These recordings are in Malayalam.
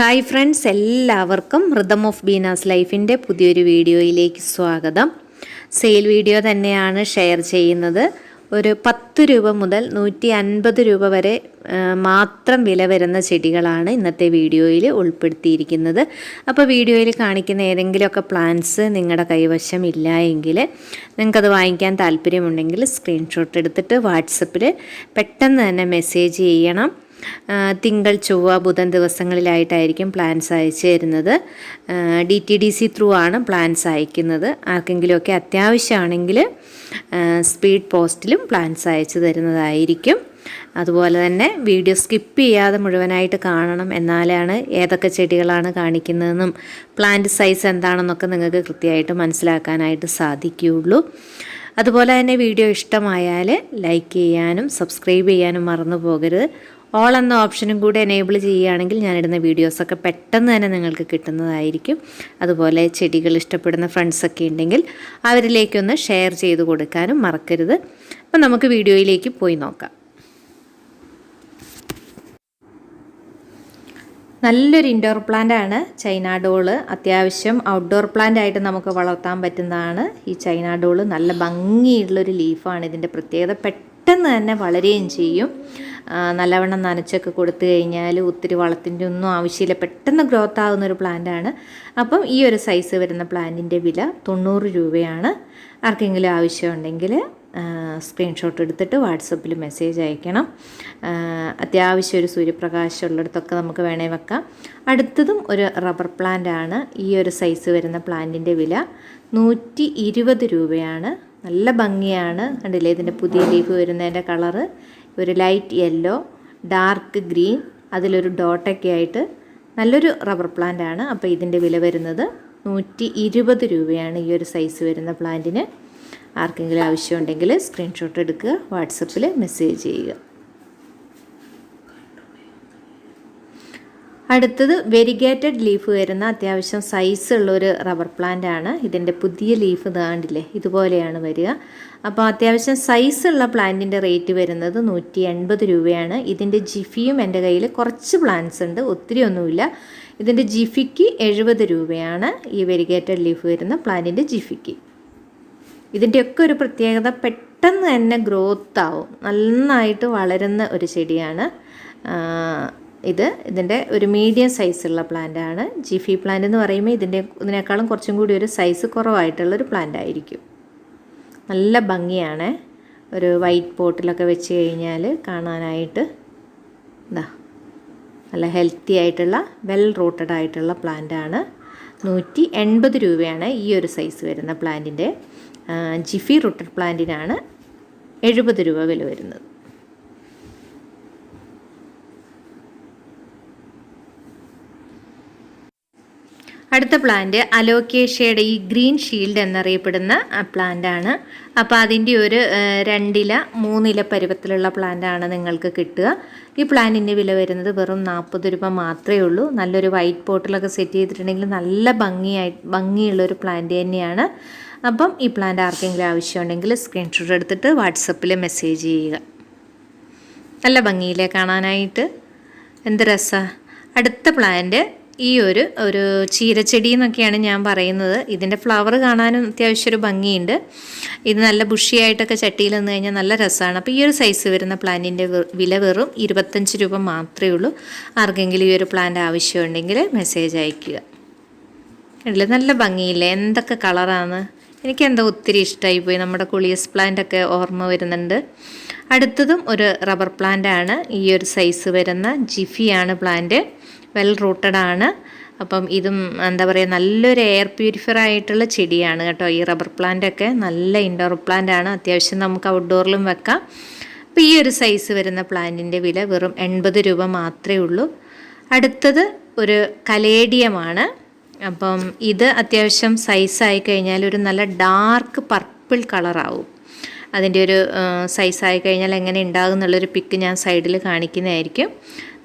ഹായ് ഫ്രണ്ട്സ് എല്ലാവർക്കും റിതം ഓഫ് ബീനാസ് ലൈഫിന്റെ പുതിയൊരു വീഡിയോയിലേക്ക് സ്വാഗതം. സെയിൽ വീഡിയോ തന്നെയാണ് ഷെയർ ചെയ്യുന്നത്. ഒരു പത്ത് രൂപ മുതൽ നൂറ്റി അൻപത് രൂപ വരെ മാത്രം വില വരുന്ന ചെടികളാണ് ഇന്നത്തെ വീഡിയോയിൽ ഉൾപ്പെടുത്തിയിരിക്കുന്നത്. അപ്പോൾ വീഡിയോയിൽ കാണിക്കുന്ന ഏതെങ്കിലുമൊക്കെ പ്ലാന്റ്സ് നിങ്ങളുടെ കൈവശം ഇല്ല എങ്കിൽ നിങ്ങൾക്കത് വാങ്ങിക്കാൻ താല്പര്യമുണ്ടെങ്കിൽ സ്ക്രീൻഷോട്ട് എടുത്തിട്ട് വാട്സപ്പിൽ പെട്ടെന്ന് തന്നെ മെസ്സേജ് ചെയ്യണം. തിങ്കൾ ചൊവ്വ ബുധൻ ദിവസങ്ങളിലായിട്ടായിരിക്കും പ്ലാൻസ് അയച്ചു തരുന്നത്. D T D C through ആണ് പ്ലാൻസ് അയക്കുന്നത്. ആർക്കെങ്കിലുമൊക്കെ അത്യാവശ്യമാണെങ്കിൽ സ്പീഡ് പോസ്റ്റിലും പ്ലാൻസ് അയച്ചു തരുന്നതായിരിക്കും. അതുപോലെ തന്നെ വീഡിയോ സ്കിപ്പ് ചെയ്യാതെ മുഴുവനായിട്ട് കാണണം എന്നാലാണ് ഏതൊക്കെ ചെടികളാണ് കാണിക്കുന്നതെന്നും പ്ലാന്റ് സൈസ് എന്താണെന്നൊക്കെ നിങ്ങൾക്ക് കൃത്യമായിട്ട് മനസ്സിലാക്കാനായിട്ട് സാധിക്കുകയുള്ളൂ. അതുപോലെ തന്നെ വീഡിയോ ഇഷ്ടമായാൽ ലൈക്ക് ചെയ്യാനും സബ്സ്ക്രൈബ് ചെയ്യാനും മറന്നു പോകരുത്. ഓൾ എന്ന ഓപ്ഷനും കൂടി എനേബിൾ ചെയ്യുകയാണെങ്കിൽ ഞാനിടുന്ന വീഡിയോസൊക്കെ പെട്ടെന്ന് തന്നെ നിങ്ങൾക്ക് കിട്ടുന്നതായിരിക്കും. അതുപോലെ ചെടികൾ ഇഷ്ടപ്പെടുന്ന ഫ്രണ്ട്സൊക്കെ ഉണ്ടെങ്കിൽ അവരിലേക്കൊന്ന് ഷെയർ ചെയ്ത് കൊടുക്കാനും മറക്കരുത്. അപ്പം നമുക്ക് വീഡിയോയിലേക്ക് പോയി നോക്കാം. നല്ലൊരു ഇൻഡോർ പ്ലാന്റ് ആണ് ചൈന അത്യാവശ്യം ഔട്ട്ഡോർ പ്ലാന്റ് ആയിട്ട് നമുക്ക് വളർത്താൻ പറ്റുന്നതാണ്. ഈ ചൈന ഡോൾ നല്ല ഭംഗിയുള്ളൊരു ലീഫാണ് ഇതിന്റെ പ്രത്യേകത പെട്ടെന്ന് തന്നെ വളരുകയും ചെയ്യും. നല്ലവണ്ണം നനച്ചൊക്കെ കൊടുത്തു കഴിഞ്ഞാൽ ഒത്തിരി വളത്തിന്റെ ഒന്നും ആവശ്യമില്ല. പെട്ടെന്ന് ഗ്രോത്ത് ആകുന്ന ഒരു പ്ലാന്റ് ആണ്. അപ്പം ഈ ഒരു സൈസ് വരുന്ന പ്ലാന്റിന്റെ വില തൊണ്ണൂറ് രൂപയാണ്. ആർക്കെങ്കിലും ആവശ്യമുണ്ടെങ്കിൽ സ്ക്രീൻഷോട്ട് എടുത്തിട്ട് വാട്സപ്പിൽ മെസ്സേജ് അയക്കണം. അത്യാവശ്യം ഒരു സൂര്യപ്രകാശം ഉള്ളിടത്തൊക്കെ നമുക്ക് വേണേ വെക്കാം. അടുത്തതും ഒരു റബ്ബർ പ്ലാന്റ് ആണ്. ഈ ഒരു സൈസ് വരുന്ന പ്ലാന്റിന്റെ വില നൂറ്റി ഇരുപത് രൂപയാണ്. നല്ല ഭംഗിയാണ്. കണ്ടില്ലേ? ഇതിന്റെ പുതിയ ലീഫ് വരുന്നതിന്റെ കളറ് ഒരു ലൈറ്റ് യെല്ലോ ഡാർക്ക് ഗ്രീൻ അതിലൊരു ഡോട്ടൊക്കെ ആയിട്ട് നല്ലൊരു റബ്ബർ പ്ലാന്റ് ആണ്. അപ്പോൾ ഇതിന്റെ വില വരുന്നത് നൂറ്റി ഇരുപത് രൂപയാണ് ഈ ഒരു സൈസ് വരുന്ന പ്ലാന്റിന് ആർക്കെങ്കിലും ആവശ്യമുണ്ടെങ്കിൽ സ്ക്രീൻഷോട്ട് എടുക്കുക വാട്സപ്പിൽ മെസ്സേജ് ചെയ്യുക. അടുത്തത് വെരിഗേറ്റഡ് ലീഫ് വരുന്ന അത്യാവശ്യം സൈസ് ഉള്ള ഒരു റബ്ബർ പ്ലാന്റ് ആണ് ഇതിന്റെ പുതിയ ലീഫ് ഇതാണ്ടില്ലേ ഇതുപോലെയാണ് വരിക. അപ്പോൾ അത്യാവശ്യം ഉള്ള പ്ലാന്റിന്റെ റേറ്റ് വരുന്നത് നൂറ്റി എൺപത് രൂപയാണ്. ഇതിന്റെ ജിഫിയും എന്റെ കയ്യിൽ കുറച്ച് പ്ലാന്റ്സ് ഉണ്ട് ഒത്തിരി ഒന്നുമില്ല. ഇതിന്റെ ജിഫിക്ക് എഴുപത് രൂപയാണ് ഈ വെരിഗേറ്റഡ് ലീഫ് വരുന്ന പ്ലാന്റിന്റെ ജിഫിക്ക്. ഇതിന്റെയൊക്കെ ഒരു പ്രത്യേകത പെട്ടെന്ന് തന്നെ ഗ്രോത്ത് ആവും. നന്നായിട്ട് വളരുന്ന ഒരു ചെടിയാണ്. ഇത് ഇതിന്റെ ഒരു മീഡിയം സൈസുള്ള പ്ലാന്റ് ആണ്. ജിഫി പ്ലാന്റ് എന്ന് പറയുമ്പോൾ ഇതിന്റെ ഇതിനേക്കാളും കുറച്ചും കൂടി ഒരു സൈസ് കുറവായിട്ടുള്ളൊരു പ്ലാന്റ് ആയിരിക്കും. നല്ല ഭംഗിയാണ്. ഒരു വൈറ്റ് പോട്ടിലൊക്കെ വെച്ച് കഴിഞ്ഞാൽ കാണാനായിട്ട് എന്താ നല്ല ഹെൽത്തി ആയിട്ടുള്ള വെൽ റൂട്ടഡ് ആയിട്ടുള്ള പ്ലാന്റ് ആണ്. നൂറ്റി എൺപത് രൂപയാണ് ഈ ഒരു സൈസ് വരുന്ന പ്ലാന്റിന്റെ ജിഫി റൂട്ടഡ് പ്ലാന്റിനാണ് എഴുപത് രൂപ വില വരുന്നത്. അടുത്ത പ്ലാന്റ് അലോക്കേഷ്യയുടെ ഈ ഗ്രീൻ ഷീൽഡ് എന്നറിയപ്പെടുന്ന പ്ലാന്റ് ആണ്. അപ്പോൾ അതിന്റെ ഒരു രണ്ടില മൂന്നില പരുവത്തിലുള്ള പ്ലാന്റ് ആണ് നിങ്ങൾക്ക് കിട്ടുക. ഈ പ്ലാന്റിന്റെ വില വരുന്നത് വെറും നാൽപ്പത് രൂപ മാത്രമേ ഉള്ളൂ. നല്ലൊരു വൈറ്റ് പോട്ടിലൊക്കെ സെറ്റ് ചെയ്തിട്ടുണ്ടെങ്കിൽ നല്ല ഭംഗിയായി ഭംഗിയുള്ളൊരു പ്ലാന്റ് തന്നെയാണ്. അപ്പം ഈ പ്ലാന്റ് ആർക്കെങ്കിലും ആവശ്യമുണ്ടെങ്കിൽ സ്ക്രീൻഷോട്ട് എടുത്തിട്ട് വാട്സപ്പിൽ മെസ്സേജ് ചെയ്യുക. നല്ല ഭംഗിയിലെ കാണാനായിട്ട്? എന്ത് രസമാണ് അടുത്ത പ്ലാന്റ് ഈ ഒരു ഒരു ചീരച്ചെടി എന്നൊക്കെയാണ് ഞാൻ പറയുന്നത്. ഇതിന്റെ ഫ്ലവർ കാണാനും അത്യാവശ്യം ഒരു ഭംഗിയുണ്ട്. ഇത് നല്ല ബുഷിയായിട്ടൊക്കെ ചട്ടിയിൽ നിന്ന് കഴിഞ്ഞാൽ നല്ല രസമാണ്. അപ്പോൾ ഈ ഒരു സൈസ് വരുന്ന പ്ലാന്റിന്റെ വില വെറും ഇരുപത്തഞ്ച് രൂപ മാത്രമേ ഉള്ളൂ. ആർക്കെങ്കിലും ഈ ഒരു പ്ലാന്റ് ആവശ്യമുണ്ടെങ്കിൽ മെസ്സേജ് അയക്കുക ഇല്ല നല്ല ഭംഗിയില്ലേ? എന്തൊക്കെ കളറാണ് എനിക്കെന്തോ ഒത്തിരി ഇഷ്ടമായി പോയി. നമ്മുടെ കുളിയസ് പ്ലാന്റ് ഒക്കെ ഓർമ്മ വരുന്നുണ്ട്. അടുത്തതും ഒരു റബ്ബർ പ്ലാന്റ് ആണ്. ഈ ഒരു സൈസ് വരുന്ന ജിഫിയാണ് പ്ലാന്റ് വെൽ റൂട്ടഡ് ആണ്. അപ്പം ഇതും എന്താ പറയുക നല്ലൊരു എയർ പ്യൂരിഫയർ ആയിട്ടുള്ള ചെടിയാണ് കേട്ടോ. ഈ റബ്ബർ പ്ലാന്റ് ഒക്കെ നല്ല ഇൻഡോർ പ്ലാന്റ് ആണ്. അത്യാവശ്യം നമുക്ക് ഔട്ട്ഡോറിലും വെക്കാം. അപ്പോൾ ഈ ഒരു സൈസ് വരുന്ന പ്ലാന്റിന്റെ വില വെറും എൺപത് രൂപ മാത്രമേ ഉള്ളൂ. അടുത്തത് ഒരു കലേഡിയമാണ്. അപ്പം ഇത് അത്യാവശ്യം സൈസായി കഴിഞ്ഞാൽ ഒരു നല്ല ഡാർക്ക് പർപ്പിൾ കളറാവും അതിന്റെ ഒരു സൈസായി കഴിഞ്ഞാൽ എങ്ങനെ ഉണ്ടാകും എന്നുള്ളൊരു പിക്ക് ഞാൻ സൈഡിൽ കാണിക്കുന്നതായിരിക്കും.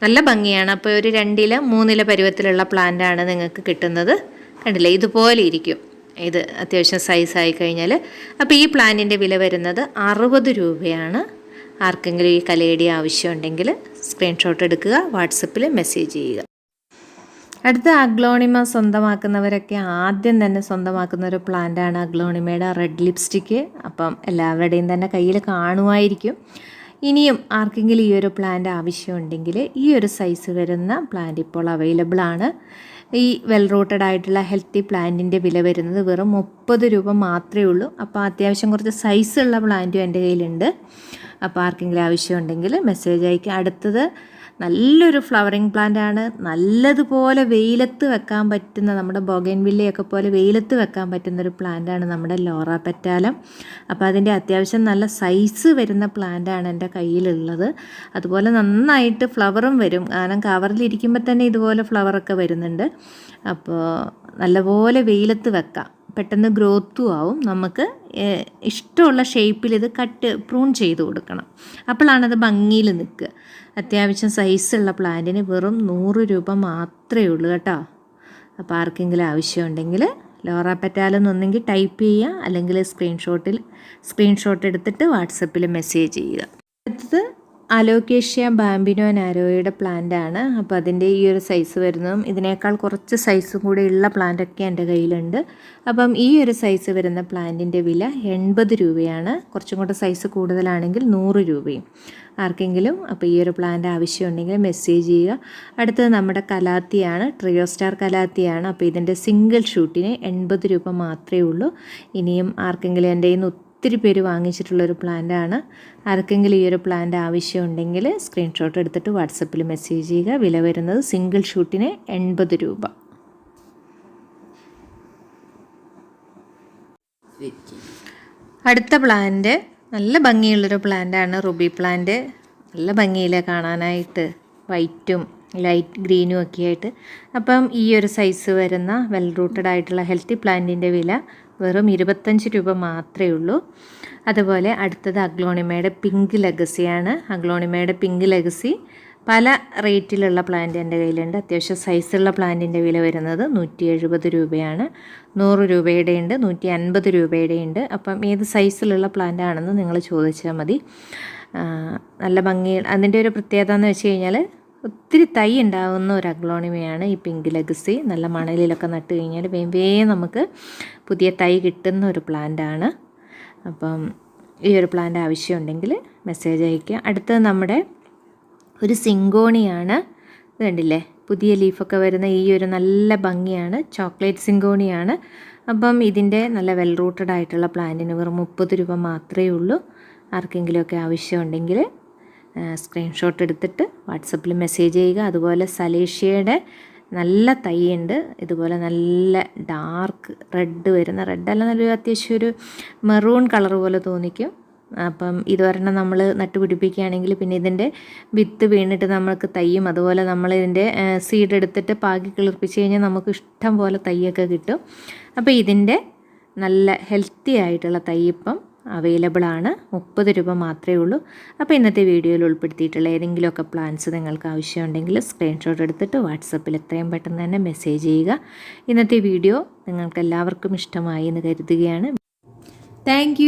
നല്ല ഭംഗിയാണ്. അപ്പോൾ ഒരു രണ്ടില മൂന്നില പരുവത്തിലുള്ള പ്ലാന്റാണ് നിങ്ങൾക്ക് കിട്ടുന്നത്. കണ്ടില്ലേ? ഇതുപോലെ ഇരിക്കും. ഇത് അത്യാവശ്യം സൈസായി കഴിഞ്ഞാൽ. അപ്പോൾ ഈ പ്ലാന്റിന്റെ വില വരുന്നത് അറുപത് രൂപയാണ്. ആർക്കെങ്കിലും ഈ കലയടി ആവശ്യമുണ്ടെങ്കിൽ സ്ക്രീൻഷോട്ട് എടുക്കുക വാട്സപ്പിൽ മെസ്സേജ് ചെയ്യുക. അടുത്ത അഗ്ലോണിമ സ്വന്തമാക്കുന്നവരൊക്കെ ആദ്യം തന്നെ സ്വന്തമാക്കുന്ന ഒരു പ്ലാന്റാണ് അഗ്ലോണിമയുടെ റെഡ് ലിപ്സ്റ്റിക്ക് അപ്പം എല്ലാവരുടെയും തന്നെ കയ്യിൽ കാണുമായിരിക്കും. ഇനിയും ആർക്കെങ്കിലും ഈ ഒരു പ്ലാന്റ് ആവശ്യമുണ്ടെങ്കിൽ ഈ ഒരു സൈസ് വരുന്ന പ്ലാന്റ് ഇപ്പോൾ അവൈലബിൾ ആണ്. ഈ വെൽ റൂട്ടഡ് ആയിട്ടുള്ള ഹെൽത്തി പ്ലാന്റിന്റെ വില വരുന്നത് വെറും മുപ്പത് രൂപ മാത്രമേ ഉള്ളൂ. അപ്പോൾ അത്യാവശ്യം കുറച്ച് സൈസുള്ള പ്ലാന്റും എന്റെ കയ്യിലുണ്ട്. അപ്പോൾ ആർക്കെങ്കിലും ആവശ്യമുണ്ടെങ്കിൽ മെസ്സേജ് അയക്കുക അടുത്തത് നല്ലൊരു ഫ്ലവറിങ് പ്ലാന്റ് ആണ്. നല്ലതുപോലെ വെയിലത്ത് വെക്കാൻ പറ്റുന്ന നമ്മുടെ ബൊഗൻവില്ലയൊക്കെ പോലെ വെയിലത്ത് വെക്കാൻ പറ്റുന്ന ഒരു പ്ലാന്റ് ആണ് നമ്മുടെ ലോറ പെറ്റാലം. അപ്പോൾ അതിന്റെ അത്യാവശ്യം നല്ല സൈസ് വരുന്ന പ്ലാന്റ് ആണ് എന്റെ കയ്യിലുള്ളത്. അതുപോലെ നന്നായിട്ട് ഫ്ലവറും വരും. കാരണം കവറിലിരിക്കുമ്പോൾ തന്നെ ഇതുപോലെ ഫ്ലവറൊക്കെ വരുന്നുണ്ട്. അപ്പോൾ നല്ലപോലെ വെയിലത്ത് വെക്കാം. പെട്ടെന്ന് ഗ്രോത്തും ആവും. നമുക്ക് ഇഷ്ടമുള്ള ഷേപ്പിൽ ഇത് കട്ട് പ്രൂൺ ചെയ്ത് കൊടുക്കണം. അപ്പോഴാണത് ഭംഗിയിൽ നിൽക്കുക. അത്യാവശ്യം സൈസുള്ള പ്ലാന്റിന് വെറും നൂറ് രൂപ മാത്രമേ ഉള്ളൂ കേട്ടോ. അപ്പോൾ ആർക്കെങ്കിലും ആവശ്യമുണ്ടെങ്കിൽ ലോറ പെറ്റാലെന്നൊന്നെങ്കിൽ ടൈപ്പ് ചെയ്യുക. അല്ലെങ്കിൽ സ്ക്രീൻഷോട്ടിൽ സ്ക്രീൻഷോട്ട് എടുത്തിട്ട് വാട്സപ്പിൽ മെസ്സേജ് ചെയ്യുക. അടുത്തത് അലോക്കേഷ്യ ബാംബിനോ നാരോയുടെ പ്ലാന്റ് ആണ് അപ്പോൾ അതിന്റെ ഈ ഒരു സൈസ് വരുന്നതും ഇതിനേക്കാൾ കുറച്ച് സൈസും കൂടെ ഉള്ള പ്ലാന്റൊക്കെ എന്റെ കയ്യിലുണ്ട്. അപ്പം ഈ ഒരു സൈസ് വരുന്ന പ്ലാന്റിന്റെ വില എൺപത് രൂപയാണ്. കുറച്ചും കൂടെ സൈസ് കൂടുതലാണെങ്കിൽ നൂറ് രൂപയും. ആർക്കെങ്കിലും അപ്പോൾ ഈ ഒരു പ്ലാന്റ് ആവശ്യമുണ്ടെങ്കിൽ മെസ്സേജ് ചെയ്യുക. അടുത്തത് നമ്മുടെ കലാത്തിയാണ്. ട്രിയോ സ്റ്റാർ കലാത്തിയാണ് അപ്പോൾ ഇതിന്റെ സിംഗിൾ ഷൂട്ടിന് എൺപത് രൂപ മാത്രമേ ഉള്ളൂ. ഇനിയും ആർക്കെങ്കിലും എന്റെ കയ്യിൽ നിന്ന് ഒത്തിരി പേര് വാങ്ങിച്ചിട്ടുള്ളൊരു പ്ലാന്റാണ്. ആർക്കെങ്കിലും ഈ ഒരു പ്ലാന്റ് ആവശ്യമുണ്ടെങ്കിൽ സ്ക്രീൻഷോട്ട് എടുത്തിട്ട് വാട്സപ്പിൽ മെസ്സേജ് ചെയ്യുക. വില വരുന്നത് സിംഗിൾ ഷൂട്ടിന് എൺപത് രൂപ. അടുത്ത പ്ലാന്റ് നല്ല ഭംഗിയുള്ളൊരു പ്ലാന്റാണ് റുബി പ്ലാന്റ്. നല്ല ഭംഗിയിലെ കാണാനായിട്ട്. വൈറ്റും ലൈറ്റ് ഗ്രീനും ഒക്കെ ആയിട്ട്. അപ്പം ഈ ഒരു സൈസ് വരുന്ന വെൽ റൂട്ടഡ് ആയിട്ടുള്ള ഹെൽത്തി പ്ലാന്റിന്റെ വില വെറും ഇരുപത്തഞ്ച് രൂപ മാത്രമേ ഉള്ളൂ. അതുപോലെ അടുത്തത് അഗ്ലോണിമയുടെ പിങ്ക് ലെഗസിയാണ്. അഗ്ലോണിമയുടെ പിങ്ക് ലെഗസി പല റേറ്റിലുള്ള പ്ലാന്റ് എന്റെ കയ്യിലുണ്ട്. അത്യാവശ്യം സൈസുള്ള പ്ലാന്റിന്റെ വില വരുന്നത് നൂറ്റി എഴുപത് രൂപയാണ്. നൂറ് രൂപയുടെ ഉണ്ട് നൂറ്റി അൻപത് രൂപയുടെ ഉണ്ട്. അപ്പം ഏത് സൈസിലുള്ള പ്ലാന്റ് ആണെന്ന് നിങ്ങൾ ചോദിച്ചാൽ മതി. നല്ല ഭംഗി അതിന്റെ ഒരു പ്രത്യേകത എന്ന് വെച്ച് കഴിഞ്ഞാൽ ഒത്തിരി തൈ ഉണ്ടാകുന്ന ഒരു അഗ്ലോണിമയാണ് ഈ പിങ്ക് ലഗസി. നല്ല മണലിലൊക്കെ നട്ട് കഴിഞ്ഞാൽ വേവേ നമുക്ക് പുതിയ തൈ കിട്ടുന്ന ഒരു പ്ലാന്റാണ്. അപ്പം ഈ ഒരു പ്ലാന്റ് ആവശ്യമുണ്ടെങ്കിൽ മെസ്സേജ് അയയ്ക്കുക. അടുത്തത് നമ്മുടെ ഒരു സിങ്കോണിയാണ്. ഇത് കണ്ടില്ലേ? പുതിയ ലീഫൊക്കെ വരുന്ന ഈ ഒരു നല്ല ഭംഗിയാണ്. ചോക്ലേറ്റ് സിങ്കോണിയാണ്. അപ്പം ഇതിന്റെ നല്ല വെൽ റൂട്ടഡ് ആയിട്ടുള്ള പ്ലാന്റിന് വെറും മുപ്പത് രൂപ മാത്രമേ ഉള്ളൂ. ആർക്കെങ്കിലുമൊക്കെ ആവശ്യമുണ്ടെങ്കിൽ സ്ക്രീൻഷോട്ട് എടുത്തിട്ട് വാട്സപ്പിൽ മെസ്സേജ് ചെയ്യുക. അതുപോലെ സലേഷ്യയുടെ നല്ല തൈയുണ്ട്. ഇതുപോലെ നല്ല ഡാർക്ക് റെഡ് വരുന്ന റെഡ് അല്ല നല്ലൊരു അത്യാവശ്യം ഒരു മെറൂൺ കളർ പോലെ തോന്നിക്കും. അപ്പം ഇതൊരെണ്ണം നമ്മൾ നട്ടുപിടിപ്പിക്കുകയാണെങ്കിൽ പിന്നെ ഇതിന്റെ വിത്ത് വീണിട്ട് നമ്മൾക്ക് തയ്യും അതുപോലെ നമ്മൾ ഇതിന്റെ സീഡ് എടുത്തിട്ട് പാകി കിളിർപ്പിച്ച് കഴിഞ്ഞാൽ നമുക്ക് ഇഷ്ടം പോലെ തയ്യൊക്കെ കിട്ടും. അപ്പോൾ ഇതിന്റെ നല്ല ഹെൽത്തി ആയിട്ടുള്ള തൈ ഇപ്പം അവൈലബിൾ ആണ്. മുപ്പത് രൂപ മാത്രമേ ഉള്ളൂ. അപ്പോൾ ഇന്നത്തെ വീഡിയോയിൽ ഉൾപ്പെടുത്തിയിട്ടുള്ള ഏതെങ്കിലുമൊക്കെ പ്ലാൻസ് നിങ്ങൾക്ക് ആവശ്യമുണ്ടെങ്കിൽ സ്ക്രീൻഷോട്ട് എടുത്തിട്ട് വാട്സപ്പിൽ എത്രയും പെട്ടെന്ന് തന്നെ മെസ്സേജ് ചെയ്യുക. ഇന്നത്തെ വീഡിയോ നിങ്ങൾക്ക് എല്ലാവർക്കും ഇഷ്ടമായി എന്ന് കരുതുകയാണ്. താങ്ക്